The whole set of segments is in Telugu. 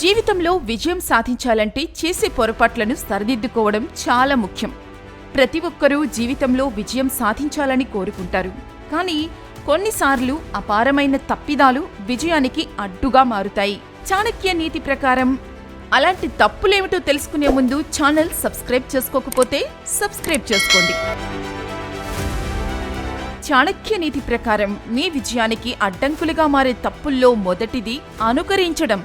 జీవితంలో విజయం సాధించాలంటే చేసే పొరపాట్లను సరిదిద్దుకోవడం చాలా ముఖ్యం. ప్రతి ఒక్కరూ జీవితంలో విజయం సాధించాలని కోరుకుంటారు. కానీ కొన్నిసార్లు అపారమైన తప్పిదాలు విజయానికి అడ్డుగా మారుతాయి. చాణక్య నీతి ప్రకారం అలాంటి తప్పులేమిటో తెలుసుకునే ముందు ఛానల్ సబ్స్క్రైబ్ చేసుకోకపోతే సబ్స్క్రైబ్ చేసుకోండి. చాణక్య నీతి ప్రకారం మీ విజయానికి అడ్డంకులుగా మారే తప్పుల్లో మొదటిది అనుకరించడం.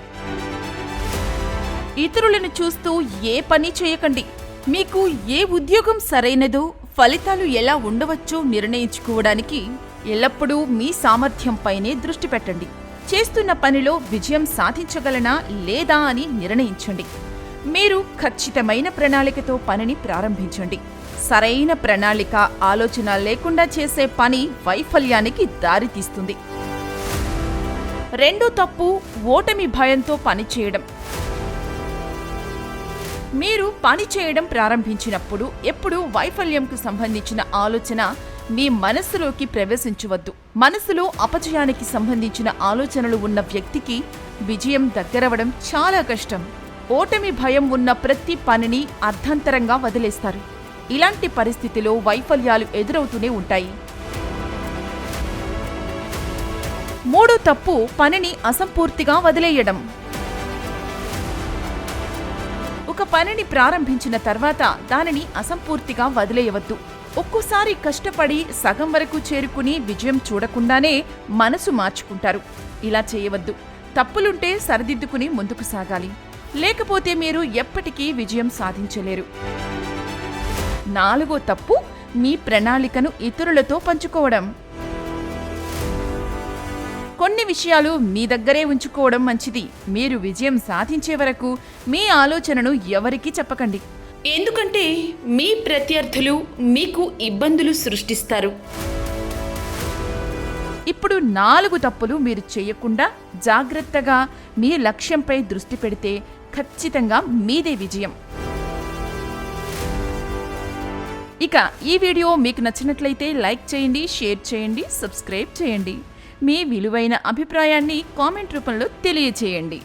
ఇతరులను చూస్తూ ఏ పని చేయకండి. మీకు ఏ ఉద్యోగం సరైనదో ఫలితాలు ఎలా ఉండవచ్చో నిర్ణయించుకోవడానికి ఎల్లప్పుడూ మీ సామర్థ్యంపైనే దృష్టి పెట్టండి. చేస్తున్న పనిలో విజయం సాధించగలనా లేదా అని నిర్ణయించండి. మీరు ఖచ్చితమైన ప్రణాళికతో పనిని ప్రారంభించండి. సరైన ప్రణాళిక ఆలోచన లేకుండా చేసే పని వైఫల్యానికి దారితీస్తుంది. రెండో తప్పు ఓటమి భయంతో పనిచేయడం. మీరు పని చేయడం ప్రారంభించినప్పుడు ఎప్పుడూ వైఫల్యంకు సంబంధించిన ఆలోచన మీ మనస్సులోకి ప్రవేశించవద్దు. మనసులో అపజయానికి సంబంధించిన ఆలోచనలు ఉన్న వ్యక్తికి విజయం దగ్గరవడం చాలా కష్టం. ఓటమి భయం ఉన్న ప్రతి పనిని అర్ధంతరంగా వదిలేస్తారు. ఇలాంటి పరిస్థితిలో వైఫల్యాలు ఎదురవుతూనే ఉంటాయి. మూడో తప్పు పనిని అసంపూర్తిగా వదిలేయడం. పనిని ప్రారంభించిన తర్వాత దానిని అసంపూర్తిగా వదిలేయవద్దు. ఒక్కోసారి కష్టపడి సగం వరకు చేరుకుని విజయం చూడకుండానే మనసు మార్చుకుంటారు. ఇలా చేయవద్దు. తప్పులుంటే సరిదిద్దుకుని ముందుకు సాగాలి. లేకపోతే మీరు ఎప్పటికీ విజయం సాధించలేరు. నాలుగో తప్పు మీ ప్రణాళికను ఇతరులతో పంచుకోవడం. కొన్ని విషయాలు మీ దగ్గరే ఉంచుకోవడం మంచిది. మీరు విజయం సాధించే వరకు మీ ఆలోచనను ఎవరికీ చెప్పకండి. ఎందుకంటే మీ ప్రత్యర్థులు మీకు ఇబ్బందులు సృష్టిస్తారు. ఇప్పుడు నాలుగు తప్పులు మీరు చేయకుండా జాగ్రత్తగా మీ లక్ష్యంపై దృష్టి పెడితే ఖచ్చితంగా మీదే విజయం. ఇక ఈ వీడియో మీకు నచ్చినట్లయితే లైక్ చేయండి షేర్ చేయండి సబ్స్క్రైబ్ చేయండి. మీ విలువైన అభిప్రాయాన్ని కామెంట్ రూపంలో తెలియచేయండి.